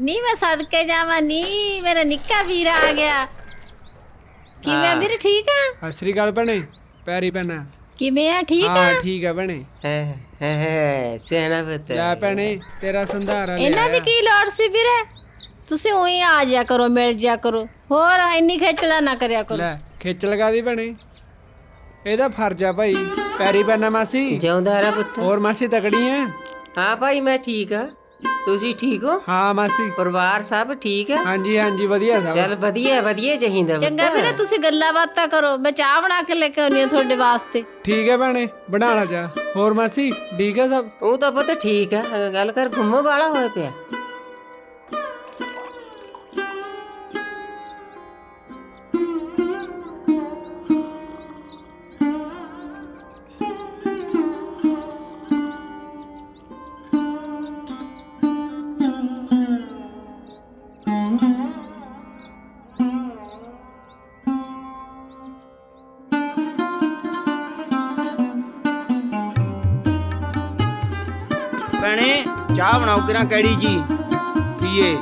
ਨੀ ਮੈਂ ਸਦਕੇ ਜਾਵਾਂ ਨੀ ਮੇਰਾ ਨਿੱਕਾ ਵੀਰ ਆ ਗਿਆ ਕਿਵੇਂ ਆ ਵੀਰ ਠੀਕ ਆ ਸਤਿ ਸ੍ਰੀ ਅਕਾਲ ਭੈਣੇ ਪੈਰੀ ਪੈਣਾ ਕਿਵੇਂ ਆ ਠੀਕ ਆ ਹਾਂ ਠੀਕ ਆ ਭੈਣੇ ਹੈ ਹੈ ਹੈ ਸਿਆਣਾ ਪੁੱਤ ਲੈ ਭੈਣੇ ਤੇਰਾ ਸੰਧਾਰਾ ਲੈ ਇਹਨਾਂ ਦੀ ਕੀ ਲੋੜ ਸੀ ਵੀਰੇ ਤੁਸੀਂ ਉਹੀ ਆ ਜਾ ਕਰੋ ਮਿਲ ਜਾ ਕਰੋ ਹੋਰ ਇੰਨੀ ਖੇਚਲਾ ਨਾ ਕਰਿਆ ਕਰੋ ਲੈ ਖਿੱਚ ਲਗਾ ਦੀ ਭੈਣੇ ਇਹਦਾ ਫਰਜ਼ ਆ ਭਾਈ ਪੈਰੀ ਪੈਣਾ ਮਾਸੀ ਜਿਉਂਦਾ ਰਹਿ ਪੁੱਤ ਹੋਰ ਮਾਸੀ ਤਕੜੀ ਐ ਹਾਂ ਭਾਈ ਮੈਂ ਠੀਕ ਆ ਤੁਸੀਂ ਠੀਕ ਹੋ? ਹਾਂ ਮਾਸੀ। ਪਰਿਵਾਰ ਸਭ ਠੀਕ ਹੈ ਹਾਂਜੀ ਹਾਂਜੀ ਵਧੀਆ ਸਭ। ਚੱਲ ਵਧੀਆ ਵਧੀਆ ਚਾਹੀਦਾ ਚੰਗਾ ਵੀਰੇ ਤੁਸੀਂ ਗੱਲਾਂ ਬਾਤਾਂ ਕਰੋ। ਮੈਂ ਚਾਹ ਬਣਾ ਕੇ ਲੈ ਕੇ ਆਉਣੀ ਆ ਤੁਹਾਡੇ ਵਾਸਤੇ। ਠੀਕ ਹੈ ਭੈਣੇ ਬਣਾ ਲਾ ਜਾ ਹੋਰ ਮਾਸੀ ਠੀਕ ਹੈ ਸਭ? ਉਹ ਤਾਂ ਪੁੱਤ ਠੀਕ ਆ ਗੱਲ ਕਰ ਘੁੰਮੋ ਵਾਲਾ ਹੋਇਆ ਪਿਆ। ਚਾਹ ਬਣਾਓ ਕਿਰਾਂ ਕਿਹੜੀ ਜੀ? ਪੀਏ।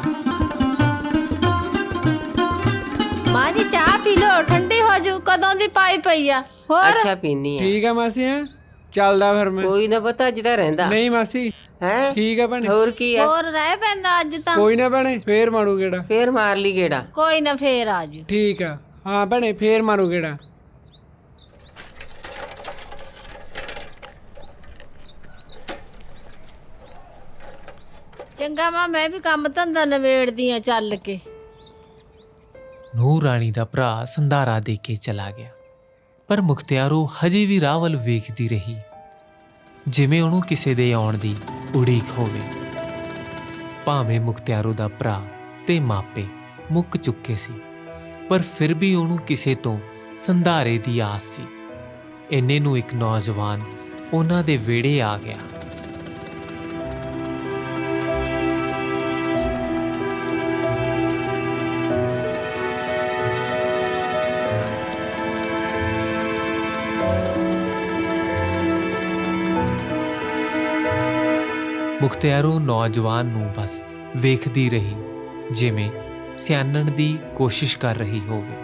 ਮਾਂ ਜੀ ਚਾਹ ਪੀ ਲਓ ਠੰਡੀ ਹੋ ਜੂ ਕਦੋਂ ਦੀ ਪਾਈ ਪਈ ਆ? ਹੋਰ? ਅੱਛਾ ਪੀਨੀ ਆ। ਠੀਕ ਹੈ ਮਾਸੀ ਹੈ? ਚੱਲਦਾ ਫਿਰ ਮੈਂ। ਕੋਈ ਨਾ ਪਤਾ ਅੱਜ ਤਾਂ ਰਹਿੰਦਾ। ਨਹੀਂ ਮਾਸੀ ਹੈ? ਠੀਕ ਹੈ ਭੈਣੇ। ਹੋਰ ਕੀ ਆ? ਹੋਰ ਰਹਿ ਪੈਂਦਾ ਅੱਜ ਤਾਂ। ਕੋਈ ਨਾ ਭੈਣੇ ਫੇਰ ਮਾਰੂ ਗੇੜਾ। ਫੇਰ ਮਾਰ ਲਈ ਗੇੜਾ। ਕੋਈ ਨਾ ਫੇਰ ਆ ਜੂ। ਠੀਕ ਆ। ਹਾਂ ਭੈਣੇ ਫੇਰ ਮਾਰੂ ਗੇੜਾ। ਚੰਗਾ ਮਾਂ ਮੈਂ ਵੀ ਕੰਮ ਧੰਦਾ ਨਵੇੜਦੀ ਆ ਚੱਲ ਕੇ। ਨੂਰ ਰਾਣੀ ਦਾ ਭਰਾ ਸੰਧਾਰਾ ਦੇ ਕੇ ਚਲਾ ਗਿਆ। ਪਰ ਮੁਖਤਿਆਰੋ ਹਜੇ ਵੀ ਰਾਹ ਵੱਲ ਵੇਖਦੀ ਰਹੀ। ਜਿਵੇਂ ਉਹਨੂੰ ਕਿਸੇ ਦੇ ਆਉਣ ਦੀ ਉਡੀਕ ਹੋਵੇ। ਭਾਵੇਂ ਮੁਖਤਿਆਰੋ ਦਾ ਭਰਾ ਤੇ ਮਾਪੇ ਮੁੱਕ ਚੁੱਕੇ ਸੀ, ਪਰ ਫਿਰ ਵੀ ਉਹਨੂੰ ਕਿਸੇ ਤੋਂ ਸੰਧਾਰੇ ਦੀ ਆਸ ਸੀ। ਇੰਨੇ ਨੂੰ ਇੱਕ ਨੌਜਵਾਨ ਉਹਨਾਂ ਦੇ ਵਿਹੜੇ ਆ ਗਿਆ। ਮੁਖਤਿਆਰੋਂ ਨੌਜਵਾਨ ਨੂੰ ਬਸ ਵੇਖਦੀ ਰਹੀ, ਜਿਵੇਂ ਸਿਆਣਨ ਦੀ ਕੋਸ਼ਿਸ਼ ਕਰ ਰਹੀ ਹੋਵੇ।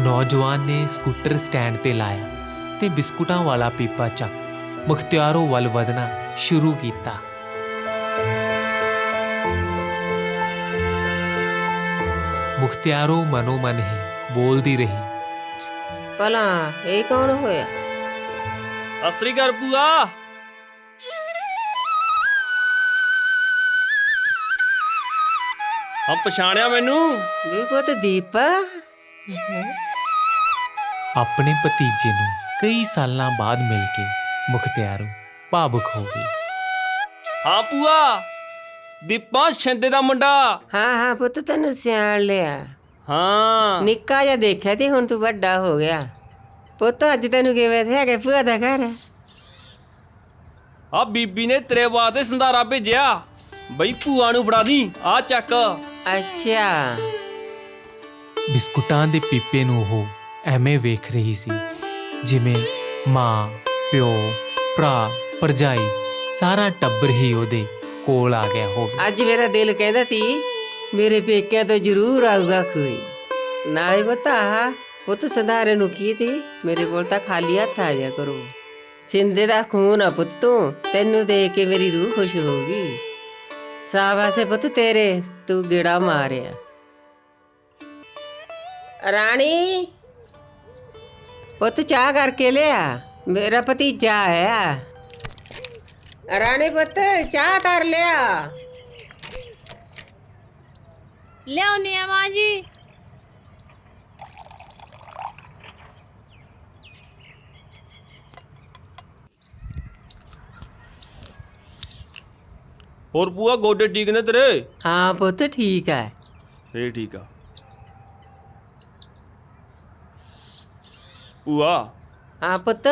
ਨੌਜਵਾਨ ਨੇ ਸਕੂਟਰ ਸਟੈਂਡ ਤੇ ਲਾਇਆ ਤੇ ਬਿਸਕੁਟਾਂ ਵਾਲਾ ਪੀਪਾ ਚੱਕ ਮੁਖਤਿਆਰੋਂ ਵੱਲ ਵਧਣਾ ਸ਼ੁਰੂ ਕੀਤਾ। ਮੁਖਤਿਆਰੋ ਮਨੋ ਮਨ ਹੀ ਬੋਲਦੀ ਰਹੀ। ਭਲਾ ਇਹ ਕੌਣ ਹੋਇਆ? ਅਸਰੀ ਘਰ ਪੂਆ ਆ ਪਛਾਣਿਆ ਮੈਨੂੰ? ਵੀ ਪੁੱਤ ਦੀਪ। ਆਪਣੇ ਭਤੀਜੇ ਨੂੰ ਕਈ ਸਾਲਾਂ ਬਾਅਦ ਮਿਲ ਕੇ ਮੁਖਤਿਆਰੋ ਭਾਵੁਕ ਹੋ ਗਈ। ਹਾਂ ਪੂਆ ਦੀਪਾਂ ਛਿੰਦੇ ਦਾ ਮੁੰਡਾ। ਹਾਂ ਹਾਂ ਪੁੱਤ ਤੈਨੂੰ ਸਿਆਣ ਲਿਆ। ਹਾਂ। ਨਿੱਕਾ ਜਿਹਾ ਦੇਖਿਆ ਤੇ ਹੁਣ ਤੂੰ ਵੱਡਾ ਹੋ ਗਿਆ। ਪੁੱਤ ਅੱਜ ਤੈਨੂੰ ਕਿਵੇਂ ਤੇ ਹੈਗੇ ਭੂਆ ਦਾ ਘਰ? ਆ ਬੀਬੀ ਨੇ ਤੇਰੇ ਵਾਸਤੇ ਸੰਧਾਰਾ ਭੇਜਿਆ। ਬਈ ਭੂਆ ਨੂੰ ਫੜਾ ਦੀ ਆ ਚੱਕ। ਅੱਛਾ। ਬਿਸਕੁਟਾਂ ਦੇ ਪੀਪੇ ਨੂੰ ਉਹ ਐਵੇਂ ਵੇਖ ਰਹੀ ਸੀ ਜਿਵੇਂ ਮਾਂ ਪਿਓ ਭਰਾ ਪਰਜਾਈ ਸਾਰਾ ਟੱਬਰ ਹੀ ਉਹਦੇ ਕੋਲ ਆ ਗਿਆ ਹੋਵੇ। ਅੱਜ ਮੇਰਾ ਦਿਲ ਕਹਿੰਦਾ ਤੀ, ਮੇਰੇ ਪੇਕਿਆਂ ਤੋਂ ਜ਼ਰੂਰ ਆਊਗਾ ਕੋਈ। ਨਾਲੇ ਬਤਾ ਪੁੱਤ ਸੰਧਾਰੇ ਨੂੰ ਕੀ ਤੀ, ਮੇਰੇ ਕੋਲ ਤਾਂ ਖਾਲੀ ਹੱਥ ਆ ਜਾ ਕਰੋ। ਸਿੰਦੇ ਦਾ ਖੂਨ ਆ ਪੁੱਤ ਤੂੰ, ਤੈਨੂੰ ਦੇਖ ਕੇ ਮੇਰੀ ਰੂਹ ਖੁਸ਼ ਹੋਊਗੀ। ਸਾਬਾਸੇ ਪੁੱਤ ਤੇਰੇ, ਤੂੰ ਗੇੜਾ ਮਾਰਿਆ। ਰਾਣੀ, ਪੁੱਤ ਚਾਹ ਕਰਕੇ ਲਿਆ, ਮੇਰਾ ਭਤੀਜਾ ਆਇਆ। ਰਾਣੀ ਪੁੱਤ ਚਾਹ ਧਰ ਲਿਆ। ਲਿਆਉਣੀ ਆ ਮਾਂ ਜੀ। ਹੋਰ ਪੂਆ ਗੋਡੇ ਠੀਕ ਨੇ ਤੇਰੇ? ਹਾਂ ਪੁੱਤ ਠੀਕ ਹੈ ਇਹ ਠੀਕ ਆ। ਪੂਆ ਹਾਂ ਪੁੱਤ।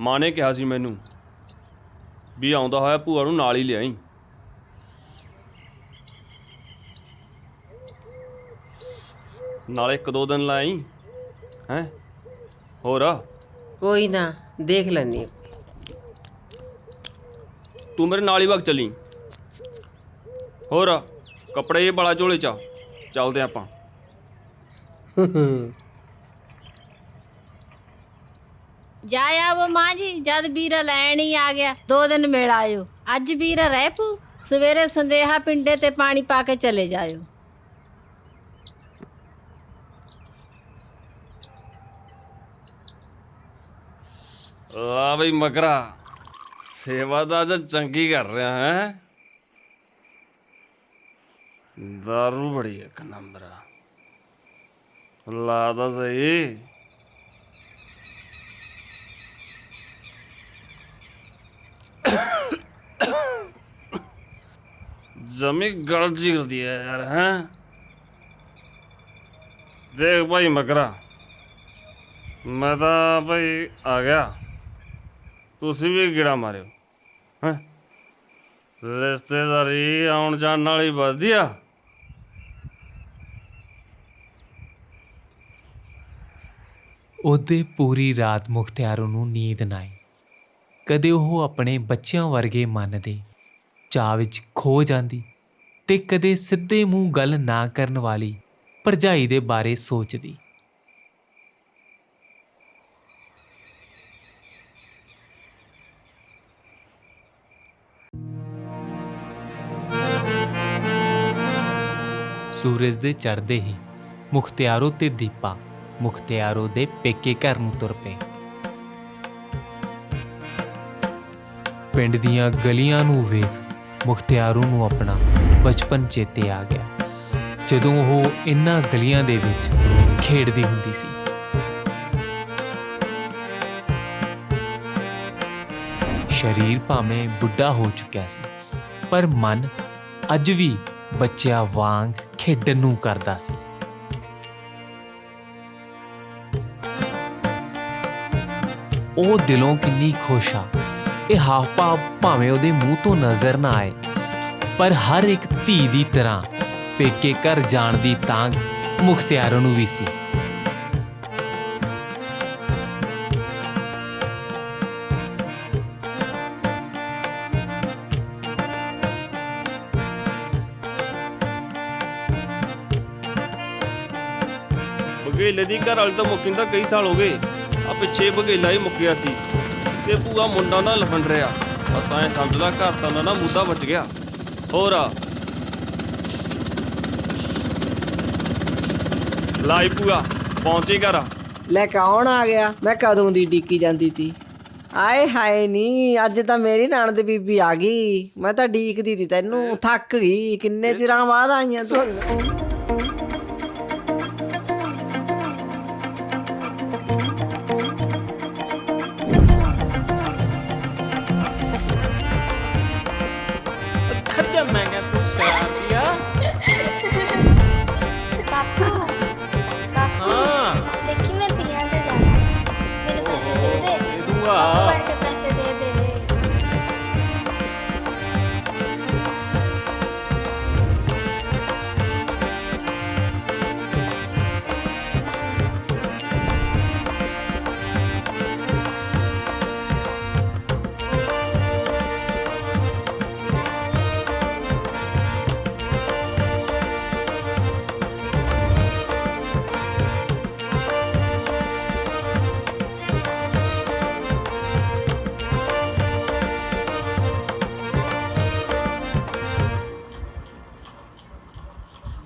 ਮਾਂ ਨੇ ਕਿਹਾ ਸੀ ਮੈਨੂੰ ਵੀ ਆਉਂਦਾ ਹੋਇਆ ਭੂਆ ਨੂੰ ਨਾਲ ਹੀ ਲਿਆਈ। ਨਾਲੇ ਇੱਕ ਦੋ ਦਿਨ ਲਾਈ ਹੈ? ਹੋਰ? ਕੋਈ ਨਾ ਦੇਖ ਲੈਣੀ ਤੂੰ ਮੇਰੇ ਨਾਲ ਹੀ ਵਗ ਚੱਲੀ। ਹੋਰ? ਕੱਪੜੇ ਇਹ ਬਾਲਾ ਝੋਲੇ ਚ। ਚੱਲਦੇ ਆਪਾਂ। ਜਾ ਆਵੋ ਮਾਂ ਜੀ, ਜਦ ਵੀਰਾ ਲੈਣ ਹੀ ਆ ਗਿਆ, ਦੋ ਦਿਨ ਮਿਲ ਆਇਓ। ਅੱਜ ਵੀਰਾ ਰਹਿ ਪੂ, ਸਵੇਰੇ ਸੰਦੇਹਾ ਪਿੰਡੇ ਤੇ ਪਾਣੀ ਪਾ ਕੇ ਚਲੇ ਜਾਇਓ। ਲਾ ਬਈ ਮਗਰਾ, ਸੇਵਾ ਤਾਂ ਅੱਜ ਚੰਗੀ ਕਰ ਰਿਹਾ ਹੈ। ਦਾਰੂ ਬੜੀ ਇੱਕ ਨੰਬਰ ਆ। ਲਾ ਤਾਂ ਸਹੀ। ਜਮੀ ਗਲ ਚੀਰਦੀ ਹੈ ਯਾਰ, ਹੈ? ਦੇਖ ਭਾਈ ਮਗਰਾ, ਮੈਂ ਤਾਂ ਭਾਈ ਆ ਗਿਆ। ਤੁਸੀਂ ਵੀ ਗਿੜਾ ਮਾਰਿਓ, ਹੈਂ? ਰਿਸ਼ਤੇਦਾਰੀ ਆਉਣ ਜਾਣ ਨਾਲ ਹੀ ਵਧੀਆ ਉਹਦੇ ਪੂਰੀ ਰਾਤ ਮੁਖਤਿਆਰ ਨੂੰ ਨੀਂਦ ਨਾ ਆਈ। ਕਦੇ ਉਹ ਆਪਣੇ ਬੱਚਿਆਂ ਵਰਗੇ ਮਨ ਦੇ ਚਾਅ ਵਿੱਚ ਖੋ ਜਾਂਦੀ ਤੇ ਕਦੇ ਸਿੱਧੇ ਮੂੰਹ ਗੱਲ ਨਾ ਕਰਨ ਵਾਲੀ ਭਰਜਾਈ ਦੇ ਬਾਰੇ ਸੋਚਦੀ। ਸੂਰਜ ਦੇ ਚੜ੍ਹਦੇ ਹੀ ਮੁਖਤਿਆਰੋ ਤੇ ਦੀਪਾ ਮੁਖਤਿਆਰੋ ਦੇ ਪੇਕੇ ਘਰ ਨੂੰ ਤੁਰ ਪਏ। ਪਿੰਡ ਦੀਆਂ ਗਲੀਆਂ ਨੂੰ ਵੇਖ ਮੁਖਤਿਆਰੂ ਨੂੰ ਆਪਣਾ ਬਚਪਨ ਚੇਤੇ ਆ ਗਿਆ। ਜਦੋਂ ਉਹ ਇਨ੍ਹਾਂ ਗਲੀਆਂ ਦੇ ਵਿੱਚ ਖੇਡਦੀ ਹੁੰਦੀ ਸੀ। ਸ਼ਰੀਰ ਭਾਵੇਂ ਬੁੱਢਾ ਹੋ ਚੁੱਕਿਆ ਸੀ, ਪਰ ਮਨ ਅੱਜ ਵੀ ਬੱਚਿਆਂ ਵਾਂਗ ਖੇਡਣ ਨੂੰ ਕਰਦਾ ਸੀ। ਉਹ ਦਿਲੋਂ ਕਿੰਨੀ ਖੁਸ਼ ਆ ਇਹ ਹਾਵ ਭਾਵ ਭਾਵੇਂ ਉਹਦੇ ਮੂੰਹ ਤੋਂ ਨਜ਼ਰ ਨਾ ਆਏ। ਪਰ ਹਰ ਇੱਕ ਧੀ ਦੀ ਤਰ੍ਹਾਂ ਪੇਕੇ ਘਰ ਜਾਣ ਦੀ ਤਾਂਗ ਮੁਖਤਿਆਰ ਨੂੰ ਵੀ ਸੀ। ਬਗੇਲੇ ਦੀ ਘਰ ਵਾਲੀ ਤਾਂ ਮੁੱਕੀ ਤਾਂ ਕਈ ਸਾਲ ਹੋ ਗਏ। ਆ ਪਿੱਛੇ ਬਗੇਲਾ ਹੀ ਮੁੱਕਿਆ ਸੀ। ਤੇ ਪੂਆ ਮੁੰਡਾ ਨਾ ਲਫੰਡ ਰਿਹਾ ਬਸ ਐ ਸਮਝ ਲਾ ਘਰ ਤਾਂ ਨਾ ਮੁੱਦਾ ਬਚ ਗਿਆ। ਹੋਰ ਆ। ਲਾਈ ਪੂਆ ਪਹੁੰਚੀ ਘਰ ਲੈ ਕੌਣ ਆ ਗਿਆ? ਮੈਂ ਕਦੋਂ ਦੀ ਡੀਕੀ ਜਾਂਦੀ ਤੀ? ਆਏ ਹਾਏ ਨੀ ਅੱਜ ਤਾਂ ਮੇਰੀ ਨਣਦ ਬੀਬੀ ਆ ਗਈ। ਮੈਂ ਤਾਂ ਡੀਕਦੀ ਤੀ ਤੈਨੂੰ ਥੱਕ ਗਈ। ਕਿੰਨੇ ਚਿਰਾਂ ਬਾਅਦ ਆਈਆਂ ਤੂੰ?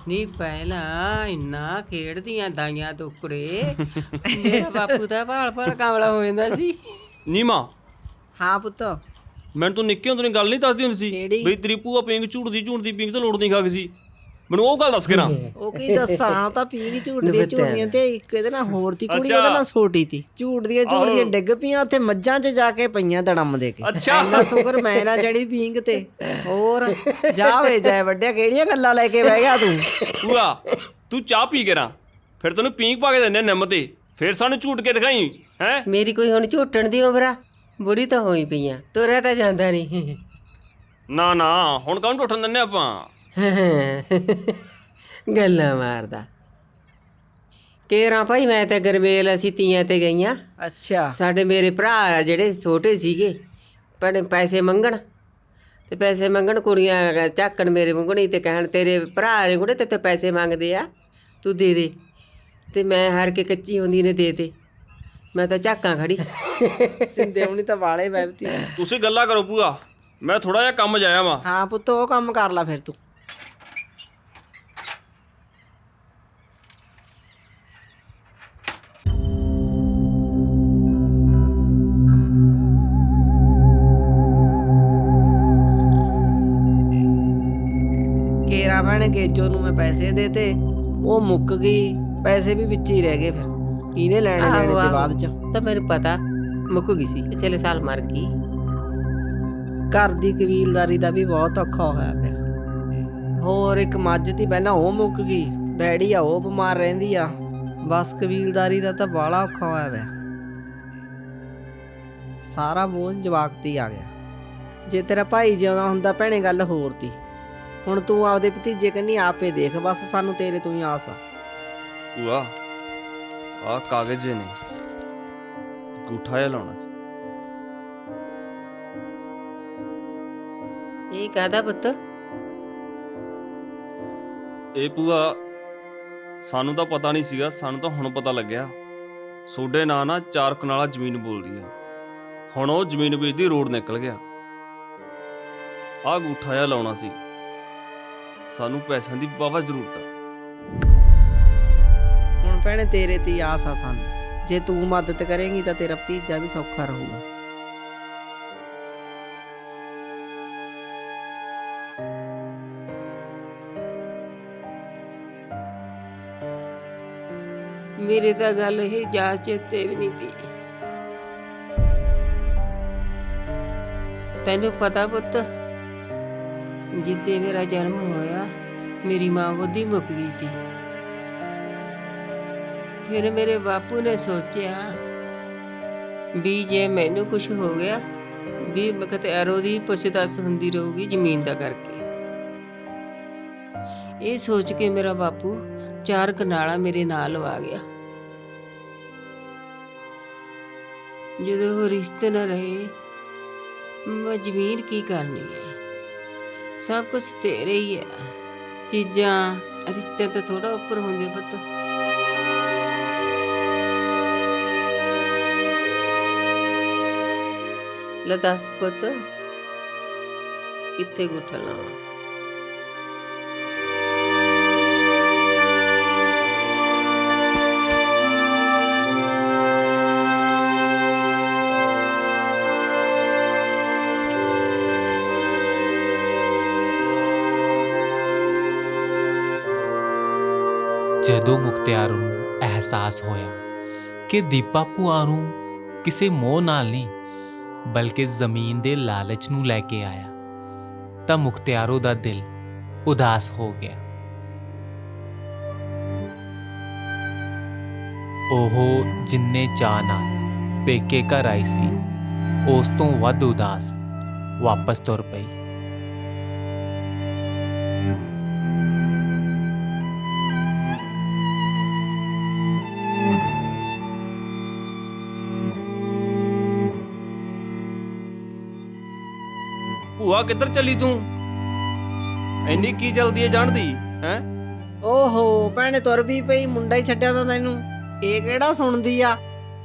ਨਹੀਂ ਪਹਿਲਾਂ ਇੰਨਾ ਖੇਡਦੀਆਂ ਦਾਈਆਂ ਟੁਕੜੇ ਮੇਰਾ ਬਾਪੂ ਤਾਂ ਭਾਲ ਭਾਲ ਕਾਮਲਾ ਹੋ ਜਾਂਦਾ ਸੀ। ਨੀਮਾ। ਹਾਂ ਪੁੱਤ। ਮੈਨੂੰ ਤੂੰ ਨਿੱਕੇ ਹੁੰਦੇ ਨੇ ਗੱਲ ਨਹੀਂ ਦੱਸਦੀ ਹੁੰਦੀ ਸੀ ਕਿਹੜੀ? ਬਈ ਤੇਰੀ ਭੂਆ ਪਿੰਗ ਝੂੜਦੀ ਝੂੜਦੀ ਪਿੰਗ ਤੇ ਲੋੜਦੀ ਖਾ ਗਈ ਸੀ। ਮੈਨੂੰ ਉਹ ਗੱਲ ਦੱਸ ਕੇ ਨਾ। ਉਹ ਕੀ ਦੱਸਾਂ ਤਾਂ ਪੀ ਗਈ ਝੂਟਦੀਆਂ ਝੂਟਦੀਆਂ ਤੇ ਇੱਕ ਇਹਦੇ ਨਾਲ ਹੋਰ ਤੀ ਕੁੜੀ। ਉਹਦੇ ਨਾਲ ਛੋਟੀ ਤੀ। ਝੂਟਦੀਆਂ ਝੂਟਦੀਆਂ ਡਿੱਗ ਪਈਆਂ ਉੱਥੇ ਮੱਝਾਂ 'ਚ ਜਾ ਕੇ ਪਈਆਂ ਧੜਮ ਦੇ ਕੇ। ਅੱਛਾ। ਸ਼ੁਕਰ ਮੈਂ ਨਾ ਜੜੀ ਪੀਂਗ ਤੇ। ਹੋਰ ਜਾ ਵੇ ਜਾਏ ਵੱਡਿਆ ਕਿਹੜੀਆਂ ਗੱਲਾਂ ਲੈ ਕੇ ਬਹਿ ਗਿਆ ਤੂੰ? ਭੂਆ ਤੂੰ ਚਾਹ ਪੀ ਕੇ ਨਾ ਫਿਰ ਤੈਨੂੰ ਪਿੰਗ ਪਾ ਕੇ ਦਿੰਦੇ ਨਿੰਮ ਤੇ। ਫਿਰ ਸਾਨੂੰ ਝੂਟ ਕੇ ਦਿਖਾਈ ਹੈ? ਮੇਰੀ ਕੋਈ ਹੁਣ ਝੋਟਣ ਦੀ ਉਮਰ ਆ? ਬੁੜੀ ਤਾਂ ਹੋਈ ਪਈਆਂ ਤੁਰਿਆ ਤਾਂ ਜਾਂਦਾ ਨਹੀਂ। ਨਾ ਨਾ ਹੁਣ ਕੌਣ ਝੂਠਣ ਦਿੰਦੇ ਆਪਾਂ? ਗੱਲਾਂ ਮਾਰਦਾ। ਕੇਰਾਂ ਭਾਈ ਮੈਂ ਤੇ ਗਰਮੇਲ ਅਸੀਂ ਤੀਆਂ ਤੇ ਗਈਆਂ। ਅੱਛਾ। ਸਾਡੇ ਮੇਰੇ ਭਰਾ ਆ ਜਿਹੜੇ ਛੋਟੇ ਸੀਗੇ ਪਰ ਪੈਸੇ ਮੰਗਣ। ਤੇ ਪੈਸੇ ਮੰਗਣ ਕੁੜੀਆਂ ਝਾਕਣ ਮੇਰੇ ਮੰਗਣੀ ਤੇ ਕਹਿਣ ਤੇਰੇ ਭਰਾ ਨੇ ਕੁੜੇ ਤੇ ਪੈਸੇ ਮੰਗਦੇ ਆ ਤੂੰ ਦੇ ਦੇ। ਤੇ ਮੈਂ ਹਾਰ ਕੇ ਕੱਚੀ ਹੁੰਦੀ ਨੇ ਦੇ ਦੇ। ਮੈਂ ਤਾਂ ਝਾਕਾਂ ਖੜੀ। ਸਿੰਦੇ ਹੁਣੀ ਤਾਂ ਵਾਲੇ ਬੈਬਤੀ ਤੁਸੀਂ ਗੱਲਾਂ ਕਰੋ ਭੂਆ ਮੈਂ ਥੋੜਾ ਜਿਹਾ ਕੰਮ ਜਾਇਆ ਵਾਂ। ਹਾਂ ਪੁੱਤ ਉਹ ਕੰਮ ਕਰ ਲੈ ਫਿਰ ਤੂੰ। ਭੈਣ ਗੇਜੋ ਨੂੰ ਮੈਂ ਪੈਸੇ ਦੇਤੇ ਉਹ ਮੁੱਕ ਗਈ ਪੈਸੇ ਵੀ ਵਿੱਚ ਹੀ ਰਹਿ ਗਏ ਫਿਰ। ਕਿਹਨੇ ਲੈਣੇ ਲੈਣੇ ਤੇ। ਬਾਅਦ ਚ? ਤਾਂ ਮੈਨੂੰ ਪਤਾ ਮੁੱਕ ਗਈ ਸੀ ਪਿਛਲੇ ਸਾਲ ਮਰ ਗਈ। ਘਰ ਦੀ ਕਬੀਲਦਾਰੀ ਦਾ ਵੀ ਬਹੁਤ ਔਖਾ ਹੋਇਆ ਪਿਆ। ਹੋਰ ਇੱਕ ਮੱਝ ਦੀ ਪਹਿਲਾਂ ਉਹ ਮੁੱਕ ਗਈ ਬੈੜੀ ਆ ਉਹ ਬਿਮਾਰ ਰਹਿੰਦੀ ਆ। ਬਸ ਕਬੀਲਦਾਰੀ ਦਾ ਤਾਂ ਬਾਲਾ ਔਖਾ ਹੋਇਆ ਪਿਆ। ਸਾਰਾ ਬੋਝ ਜਵਾਕ ਤੇ ਆ ਗਿਆ। ਜੇ ਤੇਰਾ ਭਾਈ ਜਿਉਂਦਾ ਹੁੰਦਾ ਭੈਣੇ ਗੱਲ ਹੋਰ ਤੀ। ਹੁਣ ਤੂੰ ਆਪਦੇ ਭਤੀਜੇ ਕੰਨੀ ਆਪੇ ਦੇਖ ਬਸ ਸਾਨੂੰ ਤੇਰੇ ਤੋਂ ਹੀ ਆਸ ਆ। ਭੂਆ ਆ ਕਾਗਜ਼ ਜੇ ਨੇ। ਗੂਠਾ ਜਿਹਾ ਲਾਉਣਾ ਸੀ। ਇਹ ਕਾਹਦਾ ਪੁੱਤ? ਇਹ ਭੂਆ ਸਾਨੂੰ ਤਾਂ ਪਤਾ ਨਹੀਂ ਸੀਗਾ ਸਾਨੂੰ ਤਾਂ ਹੁਣ ਪਤਾ ਲੱਗਿਆ। ਸੋਡੇ ਨਾਂ ਨਾ ਚਾਰ ਕਨਾਲਾ ਜ਼ਮੀਨ ਬੋਲਦੀ ਆ। ਹੁਣ ਉਹ ਜ਼ਮੀਨ ਵੇਚਦੀ ਰੋਡ ਨਿਕਲ ਗਿਆ। ਆ ਗੂਠਾ ਜਿਹਾ ਲਾਉਣਾ ਸੀ। ਸਾਨੂੰ ਪੈਸਿਆਂ ਦੀ ਵਾਵਾ ਜ਼ਰੂਰਤ ਆ। ਹੁਣ ਭੈਣੇ ਤੇਰੇ ਤੇ ਹੀ ਆਸ ਆ ਸਾਨੂੰ। ਜੇ ਤੂੰ ਮਦਦ ਕਰੇਂਗੀ ਤਾਂ ਤੇਰਾ ਭਤੀਜਾ ਵੀ ਸੌਖਾ ਰਹੂਗਾ। ਮੇਰੇ ਤਾਂ ਗੱਲ ਇਹ ਜਾ ਚੇਤੇ ਵੀ ਨਹੀਂ ਤੀ ਤੈਨੂੰ ਪਤਾ ਪੁੱਤ ਜਿੱਦੇ ਮੇਰਾ ਜਨਮ ਹੋਇਆ, ਮੇਰੀ ਮਾਂ ਬੁੱਧੀ ਮੁੱਕ ਗਈ ਤੀ ਫਿਰ ਮੇਰੇ ਬਾਪੂ ਨੇ ਸੋਚਿਆ ਵੀ ਜੇ ਮੈਨੂੰ ਕੁਝ ਹੋ ਗਿਆ, ਵੀ ਮੈਂ ਕਿਤੇ ਦੀ ਪੁੱਛ-ਦੱਸ ਹੁੰਦੀ ਰਹੂਗੀ ਜ਼ਮੀਨ ਦਾ ਕਰਕੇ। ਇਹ ਸੋਚ ਕੇ ਮੇਰਾ ਬਾਪੂ ਚਾਰ ਕਨਾਲਾ ਮੇਰੇ ਨਾਲ ਲਵਾ ਗਿਆ। ਜਦੋਂ ਉਹ ਰਿਸ਼ਤੇ ਨਾ ਰਹੇ, ਮੈਂ ਜ਼ਮੀਨ ਕੀ ਕਰਨੀ ਹੈ? ਸਭ ਕੁਝ ਤੇਰੇ ਹੀ ਹੈ। ਚੀਜ਼ਾਂ ਰਿਸ਼ਤੇ ਤਾਂ ਥੋੜਾ ਉੱਪਰ ਹੁੰਦੇ ਪੁੱਤ। ਲੈ ਪੁੱਤ, ਕਿੱਥੇ ਗੁੱਠਾ ਲਾਵਾਂ? ਜਦੋਂ ਮੁਖਤਿਆਰ ਨੂੰ ਅਹਿਸਾਸ ਹੋਇਆ ਕਿ ਦੀਪਾ ਭੂਆ ਨੂੰ ਕਿਸੇ ਮੋਹ ਨਾਲ ਨਹੀਂ, ਬਲਕਿ ਜ਼ਮੀਨ ਦੇ ਲਾਲਚ ਨੂੰ ਲੈ ਕੇ ਆਇਆ, ਤਾਂ ਮੁਖਤਿਆਰੋ ਦਾ ਦਿਲ ਉਦਾਸ ਹੋ ਗਿਆ। ਉਹ ਜਿੰਨੇ ਚਾਅ ਨਾਲ ਪੇਕੇ ਘਰ ਆਈ ਸੀ, ਉਸ ਤੋਂ ਵੱਧ ਉਦਾਸ ਵਾਪਸ ਤੁਰ ਪਈ। ਭੂਆ ਕਿੱਧਰ ਚੱਲੀ ਤੂੰ? ਇੰਨੀ ਕੀ ਜਲਦੀ ਹੈ ਜਾਣਦੀ ਹੈ? ਓਹੋ ਭੈਣੇ ਤੁਰ ਵੀ ਪਈ ਮੁੰਡਾ ਹੀ ਛੱਡਿਆ ਤਾਂ ਤੈਨੂੰ। ਇਹ ਕਿਹੜਾ ਸੁਣਦੀ ਆ?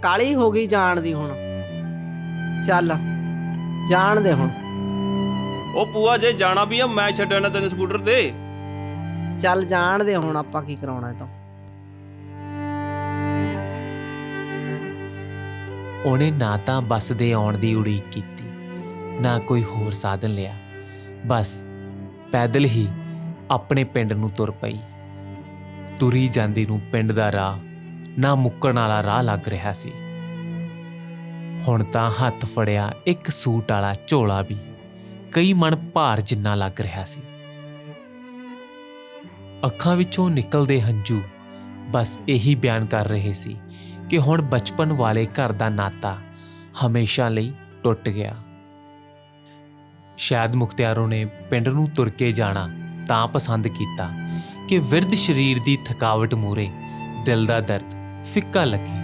ਕਾਲੀ ਹੋ ਗਈ ਜਾਣ ਦੀ ਹੁਣ। ਚੱਲ ਜਾਣ ਦੇ ਹੁਣ। ਉਹ ਭੂਆ ਜੇ ਜਾਣਾ ਵੀ ਆ ਮੈਂ ਛੱਡਿਆ ਨਾ ਤੈਨੂੰ ਸਕੂਟਰ ਤੇ। ਚੱਲ ਜਾਣ ਦੇ ਹੁਣ ਆਪਾਂ ਕੀ ਕਰਾਉਣਾ ਇਹ ਤੋਂ। ਉਹਨੇ ਨਾ ਤਾਂ ਬੱਸ ਦੇ ਆਉਣ ਦੀ ਉਡੀਕ ਕੀਤੀ। ਨਾ ਕੋਈ ਹੋਰ ਸਾਧਨ ਲਿਆ। ਬਸ ਪੈਦਲ ਹੀ ਆਪਣੇ ਪਿੰਡ ਨੂੰ ਤੁਰ ਪਈ। ਤੁਰੀ ਜਾਂਦੀ ਨੂੰ ਪਿੰਡ ਦਾ ਰਾਹ ਨਾ ਮੁੱਕਣ ਵਾਲਾ ਰਾਹ ਲੱਗ ਰਿਹਾ ਸੀ। ਹੁਣ ਤਾਂ ਹੱਥ ਫੜਿਆ ਇੱਕ ਸੂਟ ਵਾਲਾ ਝੋਲਾ ਵੀ ਕਈ ਮਣ ਭਾਰ ਜਿੰਨਾ ਲੱਗ ਰਿਹਾ ਸੀ। ਅੱਖਾਂ ਵਿੱਚੋਂ ਨਿਕਲਦੇ ਹੰਝੂ ਬਸ ਇਹੀ ਬਿਆਨ ਕਰ ਰਹੇ ਸੀ ਕਿ ਹੁਣ ਬਚਪਨ ਵਾਲੇ ਘਰ ਦਾ ਨਾਤਾ ਹਮੇਸ਼ਾ ਲਈ ਟੁੱਟ ਗਿਆ। ਸ਼ਾਇਦ ਮੁਖਤਿਆਰੋਂ ਨੇ ਪਿੰਡ ਨੂੰ ਤੁਰ ਕੇ ਜਾਣਾ ਤਾਂ ਪਸੰਦ ਕੀਤਾ ਕਿ ਵਿਰਧ ਸਰੀਰ ਦੀ ਥਕਾਵਟ ਮੂਰੇ ਦਿਲ ਦਾ ਦਰਦ ਫਿੱਕਾ ਲੱਗੇ।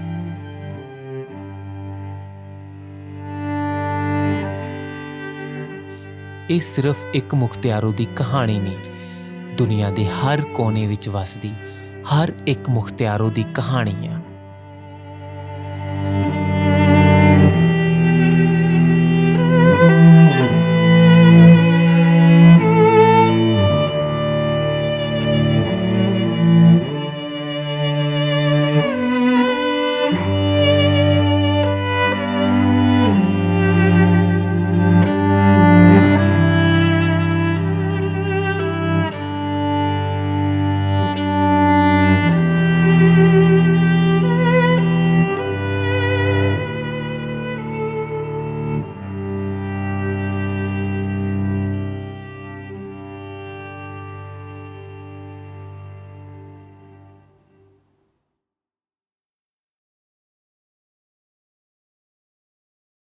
ਇਹ ਸਿਰਫ ਇੱਕ ਮੁਖਤਿਆਰੋ ਦੀ ਕਹਾਣੀ ਨਹੀਂ, ਦੁਨੀਆ ਦੇ ਹਰ ਕੋਨੇ ਵਿੱਚ ਵਸਦੀ ਹਰ ਇੱਕ ਮੁਖਤਿਆਰੋ ਦੀ ਕਹਾਣੀ ਆ।